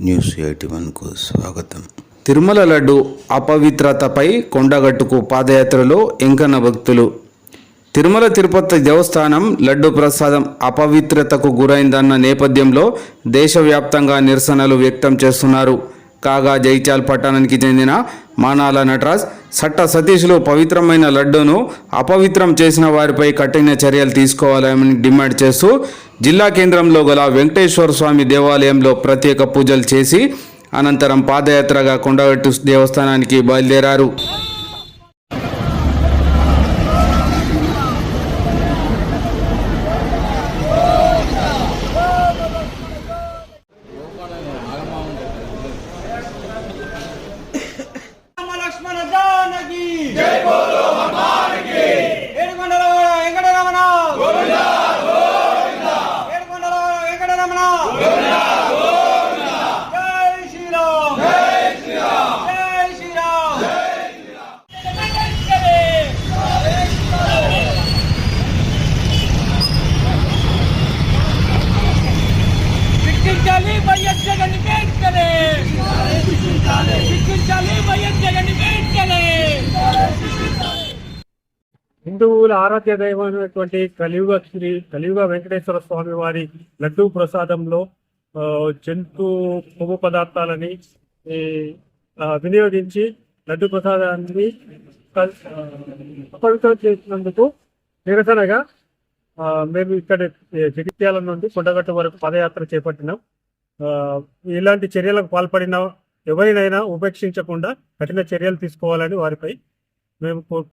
News eighty వన్కు స్వాగతం. తిరుమల లడ్డు అపవిత్రతపై కొండగట్టుకు పాదయాత్రలో ఎంకన్న భక్తులు. తిరుమల తిరుపతి దేవస్థానం లడ్డు ప్రసాదం అపవిత్రతకు గురైందన్న నేపథ్యంలో దేశవ్యాప్తంగా నిరసనలు వ్యక్తం చేస్తున్నారు. కాగా జైచాల్ పట్టణానికి చెందిన మానాల నటరాజ్ సట్ట సతీష్లు పవిత్రమైన లడ్డూను అపవిత్రం చేసిన వారిపై కఠిన చర్యలు తీసుకోవాలని డిమాండ్ చేస్తూ జిల్లా కేంద్రంలో గల వెంకటేశ్వర స్వామి దేవాలయంలో ప్రత్యేక పూజలు చేసి అనంతరం పాదయాత్రగా కొండగట్టు దేవస్థానానికి బయలుదేరారు. లక్ష్మణ జానకి! జై బోలో హనుమాన్కి ఏడుకొండలవాడ వెంకటరమణ! గోవింద గోవింద! ఏడుకొండలవాడ వెంకటరమణ! గోవింద గోవింద! జై శ్రీరామ్! జై శ్రీరామ్! జై శ్రీరామ్! జై శిక్షించాలి వైఎస్ జగన్ హిందువుల ఆరాధ్య దైవమైనటువంటి కలియుగ శ్రీ కలియుగ వెంకటేశ్వర స్వామి వారి లడ్డూ ప్రసాదంలో జంతు కొవ్వు పదార్థాలని ఈ, వినియోగించి లడ్డు ప్రసాదాన్ని అపవిత్రం చేసినందుకు నిరసనగా మేము ఇక్కడ జగిత్యాల నుండి కొండగట్టు వరకు పదయాత్ర చేపట్టినాం. ఇలాంటి చర్యలకు పాల్పడిన ఎవరినైనా ఉపేక్షించకుండా కఠిన చర్యలు తీసుకోవాలని వారిపై మేము